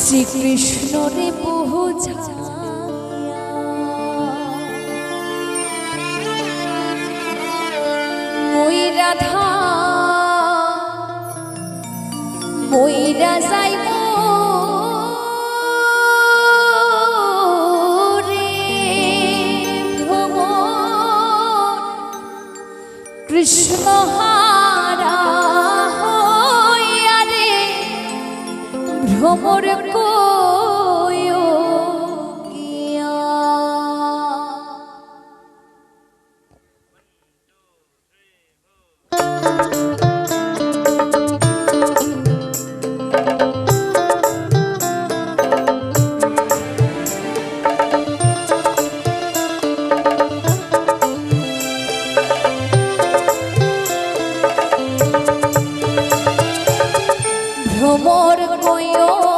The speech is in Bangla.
শ্রীকৃষ্ণ রে বহু মই রাধা। মইরা যাইব কৃষ্ণ হারা হইয়া রে ভ্রমর ভ্রমর কইও